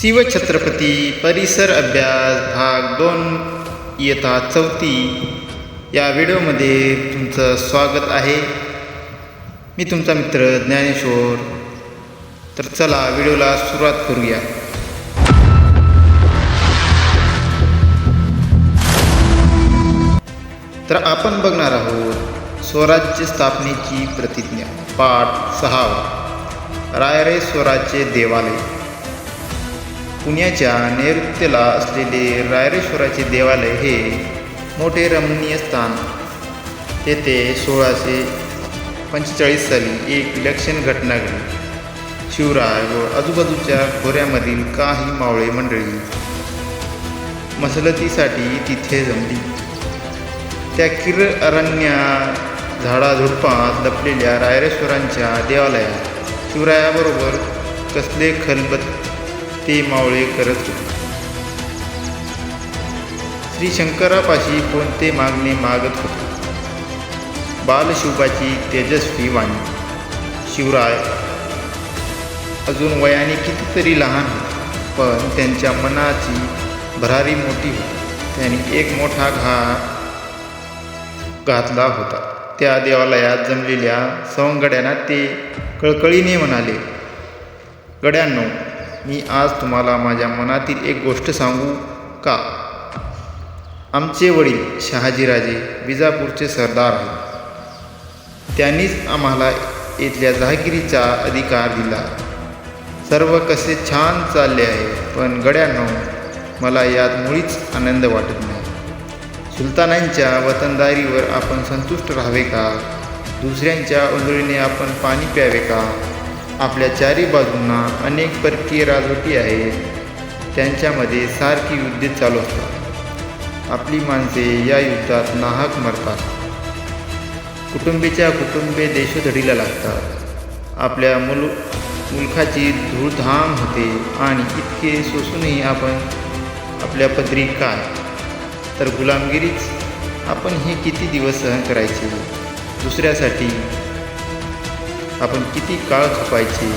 शिवछत्रपती परिसर अभ्यास भाग दोन इयता चौथी. या व्हिडिओमध्ये तुमचं स्वागत आहे. मी तुमचा मित्र ज्ञानेश्वर. तर चला व्हिडिओला सुरुवात करूया. तर आपण बघणार आहोत स्वराज्य स्थापनेची प्रतिज्ञा पाठ सहावा. रायरे स्वराज्य देवालय. पुण्याच्या नैऋत्यला असलेले रायरेश्वराचे देवालय हे मोठे रमणीय स्थान. तेथे सोळाशे पंचेचाळीस साली एक विलक्षण घटना घडली. शिवराय व आजूबाजूच्या खोऱ्यामधील काही मावळे मंडळी मसलतीसाठी तिथे जमली. त्या किर अरण्या झाडाझुडपात लपलेल्या रायरेश्वरांच्या देवालयात शिवरायाबरोबर कसले खलबत ते मावळे करत होते. श्री शंकरापाशी कोणते मागणे मागत होते? बालशिवबाची तेजस्वी वाणी. शिवराय अजून वयाने कितीतरी लहान पण त्यांच्या मनाची भरारी मोठी होती. त्यांनी एक मोठा घा घातला होता. त्या देवालयात जमलेल्या सवंगड्यांना ते कळकळीने म्हणाले गड्यांनो मी आज तुम्हाला माझ्या मनातील एक गोष्ट सांगू का? आमचे वडील शहाजीराजे विजापूरचे सरदार आहेत. त्यांनीच आम्हाला इथल्या जहागिरीचा अधिकार दिला. सर्व कसे छान चालले आहे पण गड्यांनो मला यात मुळीच आनंद वाटत नाही. सुलतानांच्या वतनदारीवर आपण संतुष्ट राहावे का? दुसऱ्यांच्या उंजळीने आपण पाणी प्यावे का? आपल्या चारी बाजूंना अनेक परकीय राजवटी आहेत. त्यांच्यामध्ये सारखी युद्धे चालू असतात. आपली माणसे या युद्धात नाहक मरतात. कुटुंबीच्या कुटुंबे देशोधडीला लागतात. आपल्या मुल मुलखाची धूळधाम होते आणि इतके सोसूनही आपण आपल्या पदरी काय? तर गुलामगिरीच आपण हे किती दिवस सहन करायचे? दुसऱ्यासाठी आपण किती काळ खपायचे?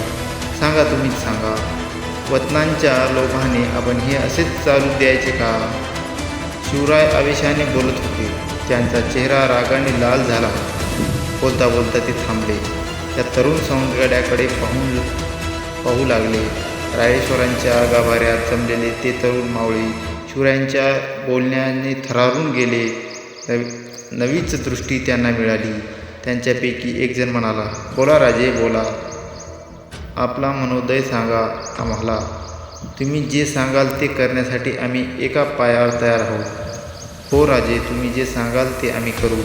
सांगा तुम्हीच सांगा. वतनांच्या लोभाने आपण हे असेच चालू द्यायचे का? शिवराय आवेशाने बोलत होते. त्यांचा चेहरा रागाने लाल झाला. बोलता बोलता ते थांबले. त्या तरुण सौंदर्याकडे पाहून पाहू लागले. रायेश्वरांच्या गाभाऱ्यात जमलेले ते तरुण मावळी शिवरायांच्या बोलण्याने थरारून गेले. नवीच दृष्टी त्यांना मिळाली. त्यांच्यापैकी एकजण म्हणाला बोला राजे बोला. आपला मनोदय सांगा आम्हाला. तुम्ही जे सांगाल ते करण्यासाठी आम्ही एका पायावर तयार आहोत. हो राजे तुम्ही जे सांगाल ते आम्ही करू.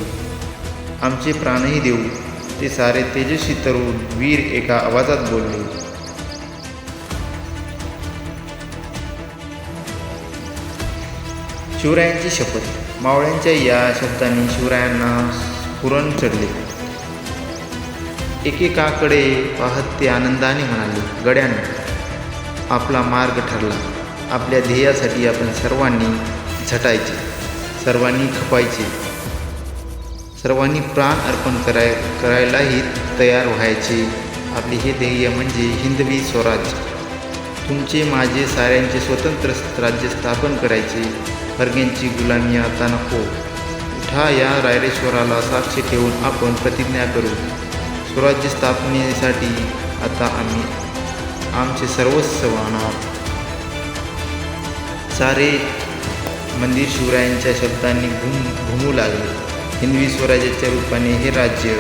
आमचे प्राणही देऊ. ते सारे तेजस्वी तरुण वीर एका आवाजात बोलले. शिवरायांची शपथ. मावळ्यांच्या या शब्दांनी शिवरायांना पुरण चढले एकेकाकडे पाहत ते आनंदाने म्हणाले गड्यांनो आपला मार्ग ठरला. आपल्या ध्येयासाठी आपण सर्वांनी झटायचे सर्वांनी खपायचे सर्वांनी प्राण अर्पण कराय करायलाही तयार व्हायचे. आपले हे ध्येय म्हणजे हिंदवी स्वराज्य. तुमचे माझे साऱ्यांचे स्वतंत्र राज्य स्थापन करायचे. फर्ग्यांची गुलामी आता नको. ठा या रायरेश्वराला साक्षी ठेवून आपण प्रतिज्ञा करू. स्वराज्य स्थापनेसाठी आता आम्ही आमचे सर्वस्व वाहणार सारे मंदिर शिवरायांच्या शब्दांनी घुम घुमू लागले. हिंदवी स्वराज्याच्या रूपाने हे राज्य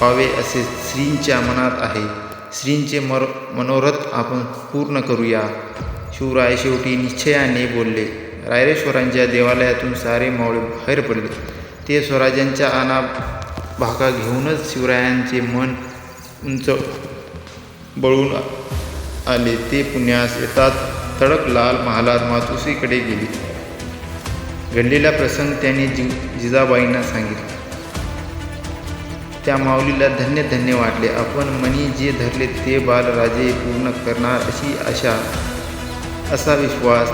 पावे असे श्रींच्या मनात आहे. श्रींचे मर मनोरथ आपण पूर्ण करूया. शिवराय शेवटी निश्चयाने बोलले रायरेश्वरांच्या देवालयातून सारे मावळे बाहेर पडले. ते स्वराज्यांच्या आना भागा घेऊनच शिवरायांचे मन उंच बळून आले. ते पुण्यास येतात. तडक लाल महालात मातुसीकडे गेली. घडलेला प्रसंग त्यांनी जि जिजाबाईंना सांगितला. त्या माऊलीला धन्य धन्य वाटले. आपण मनी जे धरले ते बालराजे पूर्ण करणार अशी आशा असा विश्वास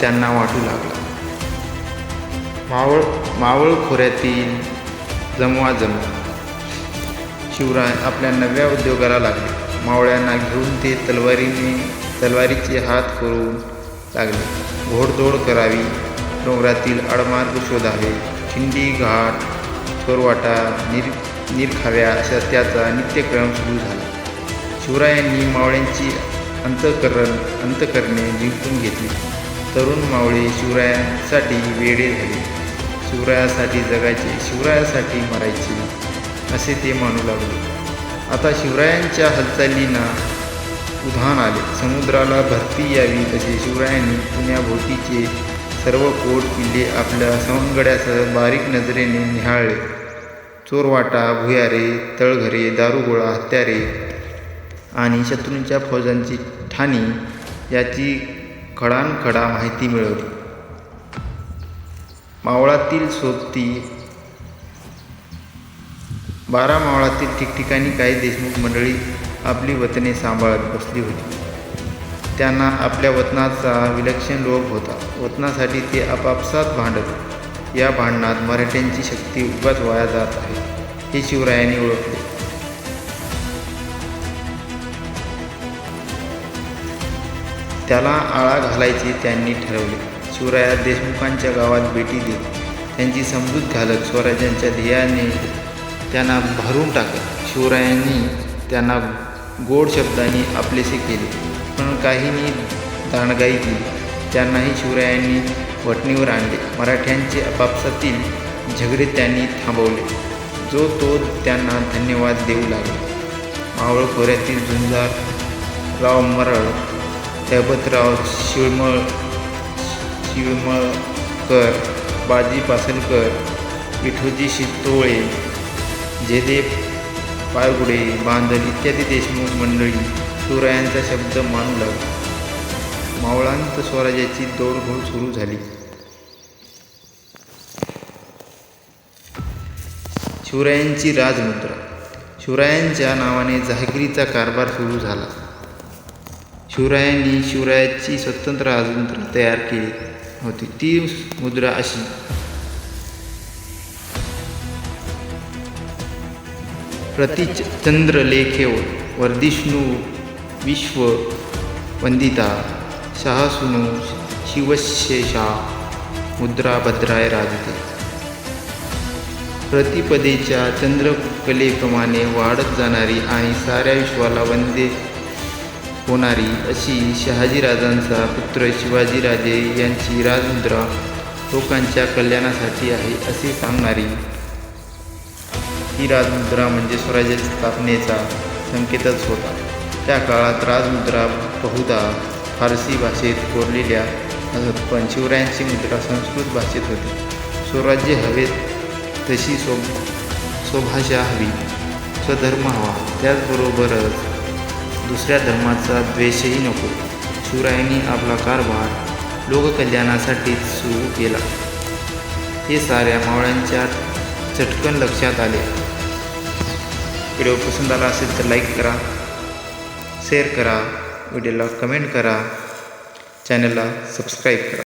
त्यांना वाटू लागला. मावळ मावळ खोऱ्यातील जमवाजम. शिवराय आपल्या नव्या उद्योगाला लागले. मावळ्यांना घेऊन ते तलवारीने तलवारीचे हात करू लागले. घोडदौड करावी डोंगरातील आडमार्ग शोधावे खिंडी घाट चोरवाटा निर निरखाव्या अशा त्याचा नित्यक्रम सुरू झाला. शिवरायांनी मावळ्यांची अंतकरण अंतकरणे जिंकून घेतली. तरुण मावळे शिवरायांसाठी वेडे झाले. शिवरायासाठी जगायचे शिवरायासाठी मरायचे असे ते मानू लागले. आता शिवरायांच्या हालचालींना उधाण आले. समुद्राला भरती यावी तसे शिवरायांनी पुण्याभोवतीचे सर्व कोट किल्ले आपल्या सवंगड्यासह बारीक नजरेने निहाळले. चोरवाटा भुयारे तळघरे दारुगोळा हत्यारे आणि शत्रूंच्या फौजांची ठाणी याची खडानखडा माहिती मिळवली. मावळातील सोबती बारा मावळातील ठिकठिकाणी काही देशमुख मंडळी आपली वतने सांभाळत बसली होती. त्यांना आपल्या वतनाचा विलक्षण लोभ होता. वतनासाठी ते आपापसात भांडत या भांडणात मराठ्यांची शक्ती उगाच वाया जात आहे हे शिवरायांनी ओळखले. त्याला आळा घालायचे त्यांनी ठरवले. शिवराया देशमुखांच्या गावात भेटी देत त्यांची समजूत घालत स्वराज्यांच्या ध्येयाने त्यांना भरून टाकत शिवरायांनी त्यांना गोड शब्दांनी आपलेसे केले पण काहींनी दांडगाई केली. त्यांनाही शिवरायांनी वटणीवर आणले. मराठ्यांचे आपापसातील झगडे त्यांनी थांबवले. जो तो त्यांना धन्यवाद देऊ लागला. मावळ खोऱ्यातील झुंजार राव मरळ हैबतराव शिळमळ शिळमळकर बाजी पासलकर विठोजी शितोळे जेदे पायगुडे बांधल इत्यादी देशमुख मंडळी सुरायांचा शब्द मानू मावळांत स्वराज्याची दौडघोड सुरू झाली. शिवरायांची राजमुद्रा. शिवरायांच्या नावाने जहागिरीचा कारभार सुरू झाला. शिवरायांनी शिवरायाची स्वतंत्र राजतंत्र तयार केली होती. ती मुद्रा अशी. प्रतिचंद्र लेखेव वर्धिष्णू विश्व वंदिता शहासुनू शिवशेषा मुद्रा भद्राय राजते. प्रतिपदेच्या चंद्रकलेप्रमाणे वाढत जाणारी आणि साऱ्या विश्वाला वंदे होणारी अशी शहाजीराजांचा पुत्र शिवाजीराजे यांची राजमुद्रा लोकांच्या कल्याणासाठी आहे असे सांगणारी. ही राजमुद्रा म्हणजे स्वराज्याच्या स्थापनेचा संकेतच होता. त्या काळात राजमुद्रा बहुधा फारसी भाषेत कोरलेल्या असत पण शिवरायांची मुद्रा संस्कृत भाषेत होती. स्वराज्य हवेत तशी सो स्वभाषा हवी स्वधर्म हवा. त्याचबरोबरच दुसऱ्या धर्माचा द्वेषही नको. शिवरायांनी आपला कारभार लोककल्याणासाठीच सुरू केला. हे साऱ्या मावळ्यांच्या चटकन लक्षात आले. व्हिडिओ पसंत आला असेल तर लाईक करा शेअर करा व्हिडिओला कमेंट करा चॅनलला सबस्क्राईब करा.